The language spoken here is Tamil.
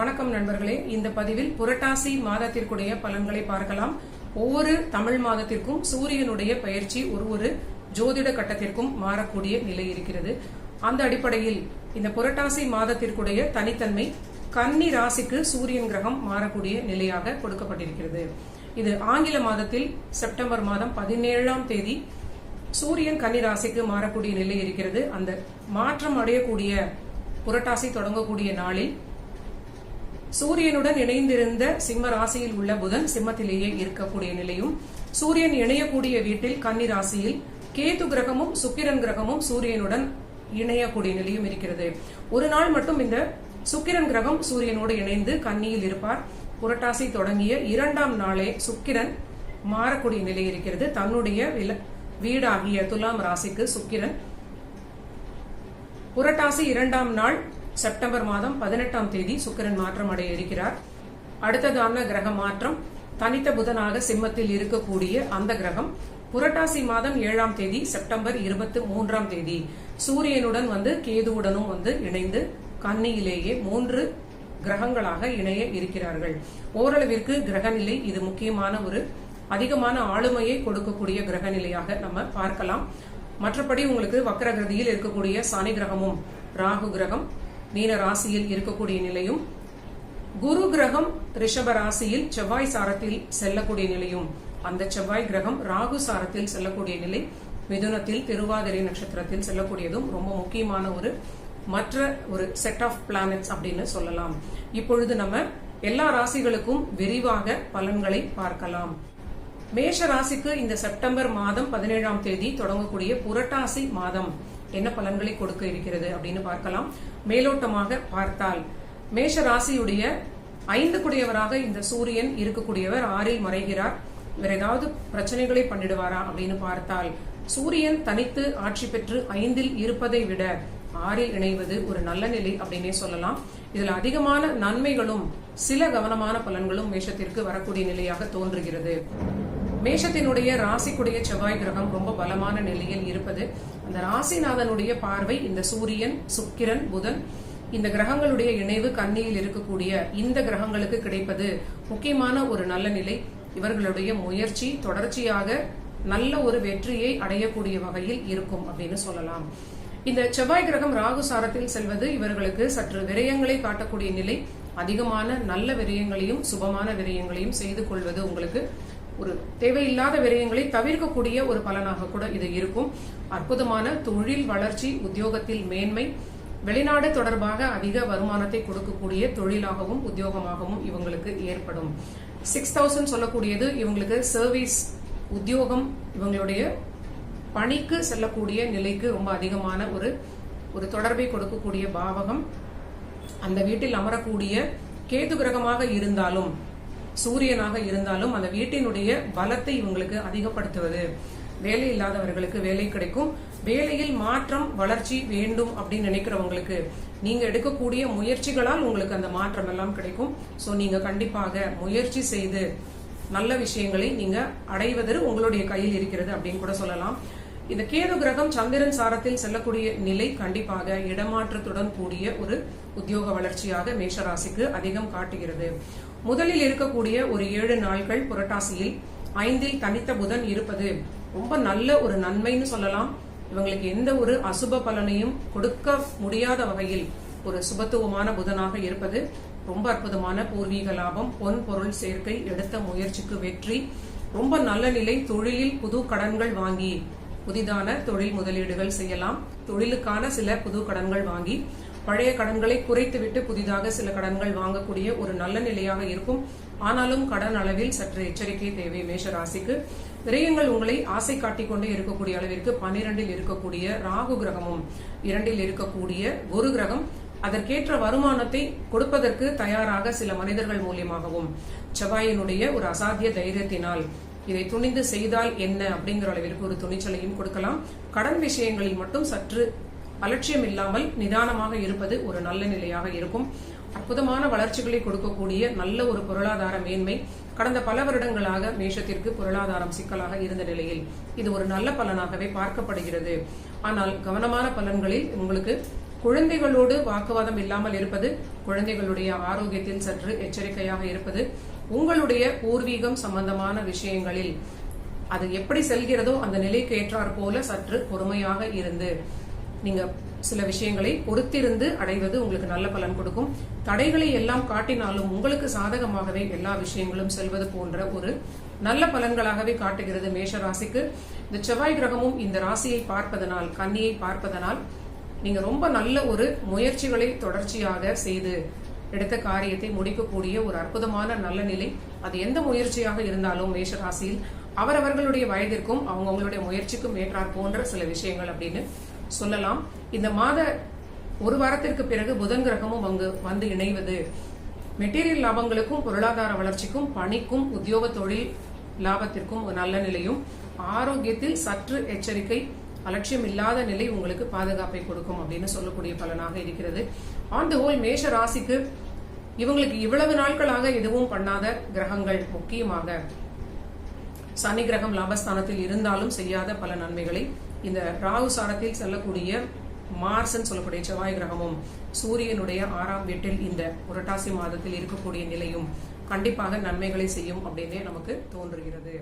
வணக்கம் நண்பர்களே. இந்த பதிவில் புரட்டாசி மாதத்திற்குடைய பலன்களை பார்க்கலாம். ஒவ்வொரு தமிழ் மாதத்திற்கும் சூரியனுடைய பயிற்சி ஒரு ஒரு ஜோதிட கட்டத்திற்கும் மாறக்கூடிய நிலை இருக்கிறது. அந்த அடிப்படையில் இந்த புரட்டாசி மாதத்திற்குடைய தனித்தன்மை கன்னி ராசிக்கு சூரியன் கிரகம் மாறக்கூடிய நிலையாக கொடுக்கப்பட்டிருக்கிறது. இது ஆங்கில மாதத்தில் செப்டம்பர் மாதம் பதினேழாம் தேதி சூரியன் கன்னி ராசிக்கு மாறக்கூடிய நிலை இருக்கிறது. அந்த மாற்றம் அடையக்கூடிய புரட்டாசி தொடங்கக்கூடிய நாளில் சூரியனுடன் இணைந்திருந்த சிம்ம ராசியில் உள்ள புதன் சிம்மத்திலேயே இருக்கக்கூடிய நிலையும் சூரியன் இணையக்கூடிய வீட்டில் கன்னி ராசியில் கேது கிரகமும் சுக்கிரன் கிரகமும் சூரியனுடன் இணையக்கூடிய நிலையும் இருக்கிறது. ஒரு நாள் மட்டும் இந்த சுக்கிரன் கிரகம் சூரியனோடு இணைந்து கன்னியில் இருப்பார். புரட்டாசி தொடங்கிய இரண்டாம் நாளே சுக்கிரன் மாறக்கூடிய நிலை இருக்கிறது. தன்னுடைய வீடாகிய துலாம் ராசிக்கு சுக்கிரன். புரட்டாசி இரண்டாம் நாள் செப்டம்பர் மாதம் பதினெட்டாம் தேதி சுக்கிரன் மாற்றம் அடைய இருக்கிறார் அடுத்ததான கிரக மாற்றம் தனித்த புதனாக சிம்மத்தில் இருக்கக்கூடிய அந்த கிரகம் புரட்டாசி மாதம் ஏழாம் தேதி செப்டம்பர் இருபத்தி மூன்றாம் தேதி. சூரியனுடன் வந்து கேதுவுடனும் வந்து இணைந்து கன்னியிலேயே மூன்று கிரகங்களாக இணைய இருக்கிறார்கள். ஓரளவிற்கு கிரகநிலை இது முக்கியமான ஒரு அதிகமான ஆளுமையை கொடுக்கக்கூடிய கிரகநிலையாக நம்ம பார்க்கலாம். மற்றபடி உங்களுக்கு வக்கரகிருதியில் இருக்கக்கூடிய சனி கிரகமும் ராகு கிரகம் மீன ராசியில் இருக்கக்கூடிய நிலையும் குரு கிரகம் ரிஷப ராசியில் செவ்வாய் சாரத்தில் செல்லக்கூடிய நிலையும். அந்த செவ்வாய் கிரகம் ராகு சாரத்தில் செல்லக்கூடிய நிலை மிதுனத்தில் திருவாதிரை நட்சத்திரத்தில் செல்லக்கூடியதும் ரொம்ப முக்கியமான ஒரு மற்ற ஒரு செட் ஆஃப் பிளானட்ஸ் அப்படின்னு சொல்லலாம். இப்பொழுது நம்ம எல்லா ராசிகளுக்கும் விரிவாக பலன்களை பார்க்கலாம். மேஷ ராசிக்கு இந்த செப்டம்பர் மாதம் பதினேழாம் தேதி தொடங்கக்கூடிய புரட்டாசி மாதம். என்ன பலன்களை கொடுக்க இருக்கிறது அப்படின்னு பார்க்கலாம். மேலோட்டமாக பார்த்தால் மேஷ ராசியுடைய ஐந்து குடையவராக இந்த சூரியன் இருக்கக்கூடியவர் ஆறில் மறைகிறார். வேற ஏதாவது பிரச்சனைகளை பண்ணிடுவாரா அப்படின்னு பார்த்தால் சூரியன் தனித்து ஆட்சி பெற்று ஐந்தில் இருப்பதை விட ஆறில் இணைவது ஒரு நல்ல நிலை அப்படின்னே சொல்லலாம். இதுல அதிகமான நன்மைகளும் சில கவனமான பலன்களும் மேஷத்திற்கு வரக்கூடிய நிலையாக தோன்றுகிறது. மேஷத்தினுடைய ராசிக்குடைய செவ்வாய் கிரகம் ரொம்ப பலமான நிலையில் இருப்பது. அந்த ராசிநாதனுடைய பார்வை இந்த சூரியன் சுக்கிரன் புதன் இந்த கிரகங்களுடைய இணைவு கண்ணியில் இருக்கக்கூடிய இந்த கிரகங்களுக்கு கிடைப்பது முக்கியமான ஒரு நல்ல நிலை. இவர்களுடைய முயற்சி தொடர்ச்சியாக நல்ல ஒரு வெற்றியை அடையக்கூடிய வகையில் இருக்கும் அப்படின்னு சொல்லலாம். இந்த செவ்வாய் கிரகம் ராகு சாரத்தில் செல்வது இவர்களுக்கு சற்று விரயங்களை காட்டக்கூடிய நிலை. அதிகமான நல்ல விரயங்களையும் சுபமான விரயங்களையும் செய்து கொள்வது உங்களுக்கு ஒரு தேவையில்லாத விரயங்களை தவிர்க்கக்கூடிய ஒரு பலனாக கூட இது இருக்கும். அற்புதமான தொழில் வளர்ச்சி உத்தியோகத்தில் மேன்மை வெளிநாடு தொடர்பாக அதிக வருமானத்தை கொடுக்கக்கூடிய தொழிலாகவும் உத்தியோகமாகவும் இவங்களுக்கு ஏற்படும். சிக்ஸ் தௌசண்ட் சொல்லக்கூடியது இவங்களுக்கு சர்வீஸ் உத்தியோகம் இவங்களுடைய பணிக்கு செல்லக்கூடிய நிலைக்கு ரொம்ப அதிகமான ஒரு ஒரு தொடர்பை கொடுக்கக்கூடிய பாவகம். அந்த வீட்டில் அமரக்கூடிய கேது கிரகமாக இருந்தாலும் சூரியனாக இருந்தாலும் அந்த வீட்டினுடைய பலத்தை இவங்களுக்கு அதிகப்படுத்துவது. வேலை இல்லாதவர்களுக்கு வேலை கிடைக்கும். வேலையில் மாற்றம் வளர்ச்சி வேண்டும் அப்படின்னு நினைக்கிறவங்களுக்கு நீங்க எடுக்கக்கூடிய முயற்சிகளால் உங்களுக்கு அந்த மாற்றம் எல்லாம் கிடைக்கும். சோ நீங்க கண்டிப்பாக முயற்சி செய்து நல்ல விஷயங்களை நீங்க அடைவது உங்களுடைய கையில் இருக்கிறது அப்படின்னு கூட சொல்லலாம். இந்த கேது கிரகம் சந்திரன் சாரத்தில் செல்லக்கூடிய நிலை கண்டிப்பாக இடமாற்றத்துடன் கூடிய ஒரு உத்தியோக வளர்ச்சியாக மேஷராசிக்கு அதிகம் காட்டுகிறது. முதலில் இருக்கக்கூடிய ஒரு ஏழு நாள்கள் புரட்டாசியில் ஐந்தில் தனித்த புதன் இருப்பது ரொம்ப நல்ல ஒரு நன்மைன்னு சொல்லலாம். இவங்களுக்கு எந்த ஒரு அசுப பலனையும் கொடுக்க முடியாத வகையில் ஒரு சுபத்துவமான புதனாக இருப்பது ரொம்ப அற்புதமான பூர்வீக லாபம் பொன் பொருள் சேர்க்கை எடுத்த முயற்சிக்கு வெற்றி ரொம்ப நல்ல நிலை தொழிலில் புது கடன்கள் வாங்கி புதிதான தொழில் முதலீடுகள் செய்யலாம். தொழிலுக்கான சில புது கடன்கள் வாங்கி பழைய கடன்களை குறைத்துவிட்டு புதிதாக சில கடன்கள் வாங்கக்கூடிய ஒரு நல்ல நிலையாக இருக்கும். ஆனாலும் கடன் அளவில் சற்று எச்சரிக்கை தேவை மேஷ ராசிக்கு விரயங்கள் உங்களை ஆசை காட்டிக்கொண்டே இருக்கக்கூடிய அளவிற்கு பன்னிரண்டில் இருக்கக்கூடிய ராகு கிரகமும் இரண்டில் இருக்கக்கூடிய குரு கிரகம் அதற்கேற்ற வருமானத்தை கொடுப்பதற்கு தயாராக சில மனிதர்கள் மூலியமாகவும் செவ்வாயினுடைய ஒரு அசாத்திய தைரியத்தினால் இதை துணிந்து செய்தால் என்ன அப்படிங்கிற அளவிற்கு ஒரு துணிச்சலையும் கொடுக்கலாம். கடன் விஷயங்களில் மட்டும் சற்று அலட்சியம் இல்லாமல் நிதானமாக இருப்பது ஒரு நல்ல நிலையாக இருக்கும். அற்புதமான வளர்ச்சிகளை கொடுக்கக்கூடிய நல்ல ஒரு பொருளாதார மேன்மை கடந்த பல வருடங்களாக மேஷத்திற்கு பொருளாதாரம் சிக்கலாக இருந்த நிலையில் இது ஒரு நல்ல பலனாகவே பார்க்கப்படுகிறது. ஆனால் கவனமான பலன்களில் உங்களுக்கு குழந்தைகளோடு வாக்குவாதம் இல்லாமல் இருப்பது குழந்தைகளுடைய ஆரோக்கியத்தில் சற்று எச்சரிக்கையாக இருப்பது உங்களுடைய பூர்வீகம் சம்பந்தமான விஷயங்களில் அது எப்படி செல்கிறதோ அந்த நிலைக்கு ஏற்றாற் போல சற்று பொறுமையாக இருந்து. நீங்க சில விஷயங்களை பொறுத்திருந்து அடைவது உங்களுக்கு நல்ல பலன் கொடுக்கும். தடைகளை எல்லாம் காட்டினாலும் உங்களுக்கு சாதகமாகவே எல்லா விஷயங்களும் செல்வது போன்ற ஒரு நல்ல பலன்களாகவே காட்டுகிறது மேஷ ராசிக்கு இந்த செவ்வாய் கிரகமும் இந்த ராசியை பார்ப்பதனால் கன்னியை பார்ப்பதனால் நீங்க ரொம்ப நல்ல ஒரு முயற்சிகளை தொடர்ச்சியாக செய்து எடுத்த காரியத்தை முடிக்கக்கூடிய ஒரு அற்புதமான நல்ல நிலை. அது எந்த முயற்சியாக இருந்தாலும் மேஷ ராசியில் அவரவர்களுடைய வயதிற்கும் அவங்கவுங்களுடைய முயற்சிக்கும் ஏற்றார் போன்ற சில விஷயங்கள் அப்படின்னு சொல்லலாம். இந்த மாத ஒரு வாரத்திற்கு பிறகு புதன் கிரகமும் அங்கு வந்து இணைவது. மெட்டீரியல் லாபங்களுக்கும் பொருளாதார வளர்ச்சிக்கும் பணிக்கும் உத்தியோக தொழில் லாபத்திற்கும் ஒரு நல்ல நிலையும். ஆரோக்கியத்தில் சற்று எச்சரிக்கை அலட்சியம் இல்லாத நிலை உங்களுக்கு பாதுகாப்பை கொடுக்கும் அப்படின்னு சொல்லக்கூடிய பலனாக இருக்கிறது. ஆன் தி ஹோல் மேஷ ராசிக்கு இவங்களுக்கு இவ்வளவு நாட்களாக எதுவும் பண்ணாத கிரகங்கள் முக்கியமாக. சனி கிரகம் லாபஸ்தானத்தில் இருந்தாலும் செய்யாத பல நன்மைகளை இந்த ராகு சாரத்தில் செல்லக்கூடிய மார்சன் சொல்லக்கூடிய செவ்வாய் கிரகமும் சூரியனுடைய ஆறாம் வீட்டில் இந்த புரட்டாசி மாதத்தில் இருக்கக்கூடிய நிலையும் கண்டிப்பாக நன்மைகளை செய்யும் அப்படின்னே நமக்கு தோன்றுகிறது.